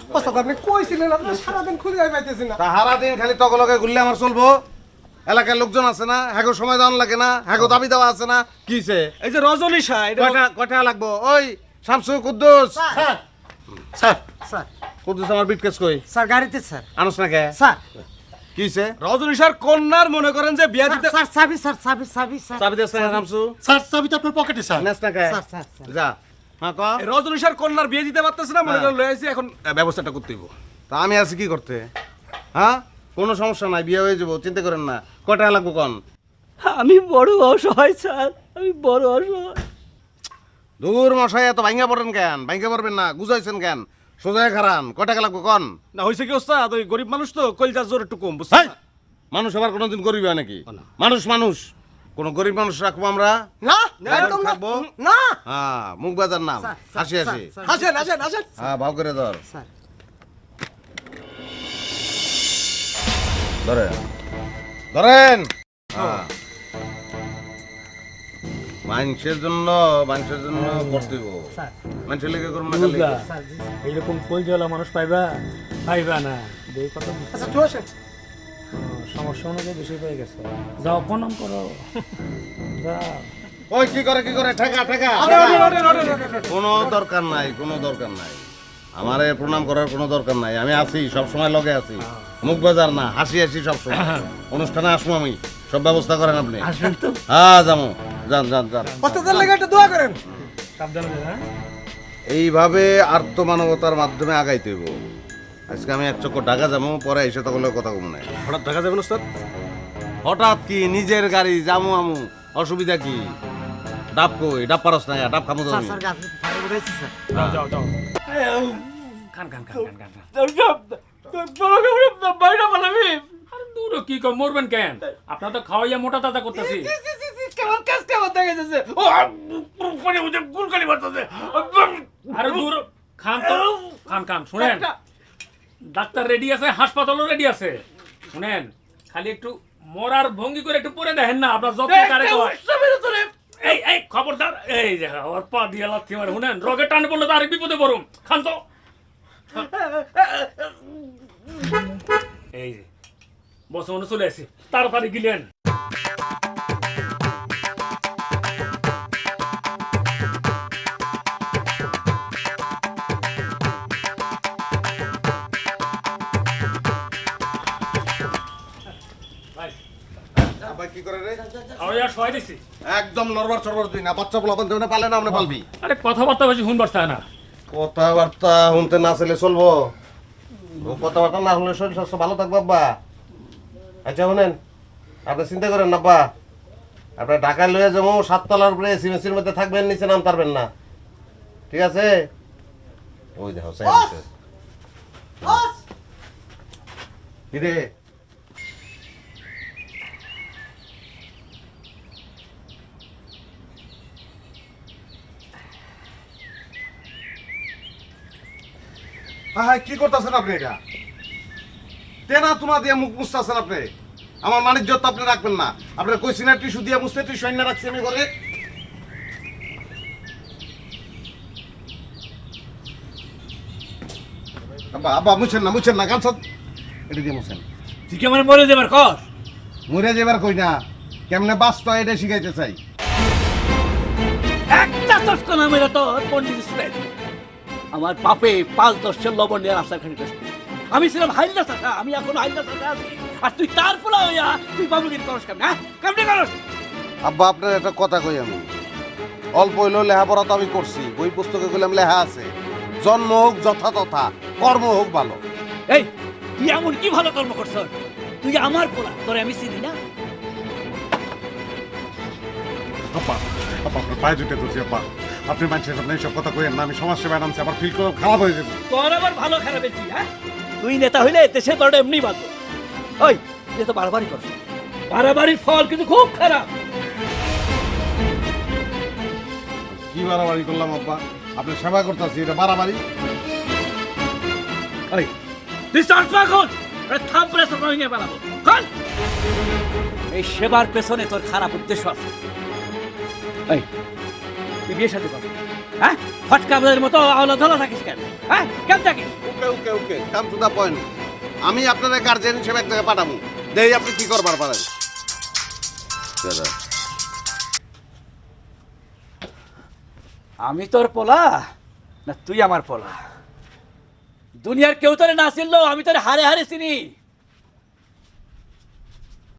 আপনি কইছিলেন আপনি সারাদিন খুঁজে পাইতেছি না। তা খালি তকলকে ঘুরলে আমার চলবো। এলাকার লোকজন আছে না হ্যাগো সময় দেওয়ান লাগে না হ্যাগো দাবি দেওয়া আছে না কিছে এই যে রজনী শাহ কয়টা কয়টা লাগবো? ওই Shamsu Kuddus. Sir. Sir. Sir. Kuddus আমার বিটকেস কই? স্যার গাড়িতে স্যার। আনুস না কে? স্যার। কিছে রজনী শাহর কন্যার মনে করেন যে বিয়া দিতে স্যার চাবি স্যার চাবি চাবি স্যার। চাবি শামসু? স্যার চাবি তো আপনার পকেটে স্যার। না কে? Sir sir sir. যা। হ্যাঁ ক? রজনী শাহর কন্যার বিয়ে দিতে পারতেছে না মনে হ্যাঁ। করেন লয়ে আইছি এখন ব্যবস্থাটা করতে হইব। তা আমি আছি কি করতে? হ্যাঁ? কোনো সমস্যা নাই বিয়ে হয়ে যাব চিন্তা করেন না। কয়টা লাগবো কন? আমি বড় অসহায় স্যার। আমি বড় অসহায়। দূর মশাই এত ভাঙ্গা পড়েন কেন? ভাঙ্গা পড়বেন না গুজাইছেন কেন? সোজায় খারান কয় টাকা লাগবো কন? না হইছে কি ওস্তাদ ওই গরিব মানুষ তো কলজার জোর একটু কম বুঝছেন মানুষ আবার কোনোদিন গরিব হয় নাকি? মানুষ মানুষ। কোন গরিব মানুষ রাখব আমরা? না একদম থাকব? না। হ্যাঁ মুখ বাজার নাম। হাসি হাসি। হ্যাঁ ভাও করে ধর। স্যার। ধরেন। ধরেন। হ্যাঁ। মানুষের জন্য মানুষের জন্য মানুষের লেগে করব না খালি। বুঝলা? স্যার জি, এইরকম কলজলা মানুষ পাইবা পাইবা না। দেই কথা আচ্ছা সমস্যা অনুযায়ী বেশি পেয়ে গেছে। যাও প্রণাম করো। ওই কি করে কি করে? ঠেকা ঠেকা। কোনো দরকার নাই কোনো দরকার নাই। আমারে প্রণাম করার কোনো দরকার নাই। আমি আছি সব সময় লগে আছি। মুখ বাজার না হাসি হাসি সব সময়। অনুষ্ঠানে আসব আমি। সব ব্যবস্থা করেন আপনি। আসবেন তো। হ্যাঁ যাব। যান যান যান। ওস্তাদের লেগে একটা দোয়া করেন। সাবধানে হ্যাঁ। এইভাবে মাধ্যমে আগাইতে হইব। আজকে আমি এক চক্কর ঢাকা যাব পরে এসে তখন কথা কম নাই। হঠাৎ দেখা যাবেন ওস্তাদ? হঠাৎ কি নিজের গাড়ি যামু আমু অসুবিধা কি? ডাব কই? ডাব পারস না ডাব খামু তো স্যার যাও যাও যাও। খান খান খান খান খান খান। বাইরে বানাবি দূর কি কর মরবেন কেন? আপনার তো খাওয়াইয়া মোটা তাজা করতেছি। কেমন কাজ কেমন দেখা যাচ্ছে? ও ওদের গুলকালি বাড়তেছে আরে দূর খান তো খান খান শুনেন। ডাক্তার রেডি আছে হাসপাতালও রেডি আছে। শুনেন খালি একটু মরার ভঙ্গি করে একটু পরে দেখেন না আপনার যত কারে এই এই খবরদার এই যে ওর পা দিয়ে লাথি মারে শুনেন রগে টান পড়লে তো আরেক বিপদে পড়ুন খান তো। এই যে বসে মনে চলে আসি তাড়াতাড়ি গিলেন। আব্বা কি করে রে? আর আর সহায় দিছি। একদম নরবার চরবার তুই না বাচ্চা পোলা না আমরা পালবি। আরে কথাবার্তা বেশি শুনবার চায় না। কথাবার্তা শুনতে না চলে চলবো। ও কথাবার্তা না হলে শরীর স্বাস্থ্য ভালো থাকবে আব্বা। আচ্ছা শুনেন আপনি চিন্তা করেন না আব্বা। আপনার ঢাকায় লয়ে যাব সাততলার উপরে এসি মেসির মধ্যে থাকবেন নিচে নাম পারবেন না। ঠিক আছে? ওই দেখো সাইড কি রে? হ্যাঁ কি করতেছেন আপনি এটা? তেনা তুনা দিয়ে মুখ মুছতেছেন আপনি। আমার বাণিজ্য তো আপনি রাখবেন না। আপনার কইছি না টিস্যু দিয়ে মুছতে টিস্যু আইনা রাখছি আমি ঘরে। আব্বা আব্বা মুছেন না মুছেন না গামছা এটা দিয়ে মুছেন। তুই কেমন মরে যাবার কর? মরে যাবার কই না। কেমনে বাঁচতে হয় এটা শিখাইতে চাই। একটা তস্ক না মেরে তো পন্ডিত আমার পাপে পাঁচ দশের লবণ নিয়ে রাস্তা খানিক আমি ছিলাম হাইল্লা থাকা আমি এখন হাইল্লা থাকা আছি। আর তুই তার পোলা হইয়া তুই বাবুগিরি করস কেমন হ্যাঁ? কেমনে করস আব্বা আপনার একটা কথা কই আমি? অল্প হইলেও লেখাপড়া তো আমি করছি বই পুস্তকে কইলাম লেখা আছে। জন্ম হোক যথা তথা কর্ম হোক ভালো। এই তুই এমন কি ভালো কর্ম করছ? তুই আমার পোলা তোরে আমি চিনি না? আপা আপা আপনার পায়ে জুটে ধরছি আপা আপনি মানুষের সামনে এইসব কথা কইেন না আমি সমাজ সেবায় নামছি আমার ফিল করে খারাপ হয়ে যাবে। তোর আবার ভালো খারাপ কি হ্যাঁ? তুই নেতা হইলে দেশের বড়টা এমনি বাঁধব। ওই তুই তো বাড়াবাড়ি করছ বাড়াবাড়ির ফল কিন্তু খুব খারাপ। কি বাড়াবাড়ি করলাম আব্বা? আপনি সেবা করতেছি এটা বাড়াবাড়ি। ওই তুই চারপা খোল থাম প্রেস নিয়ে বেড়াবো। খোল এই সেবার পেছনে তোর খারাপ উদ্দেশ্য আছে। এই তুই বিয়ে সাথে কর হ্যাঁ? ফটকা বাজারের মতো আওলা ধলা থাকিস কেন? হ্যাঁ? কেন থাকিস? ওকে ওকে কাম টু দা পয়েন্ট আমি আপনার গার্জেন হিসেবে এক পাঠাবো। দেই আপনি কি করবার পারেন। দাদা। আমি তোর পোলা? না তুই আমার পোলা? দুনিয়ার কেউ তোরে না চিনলেও আমি তোর হারে হারে চিনি।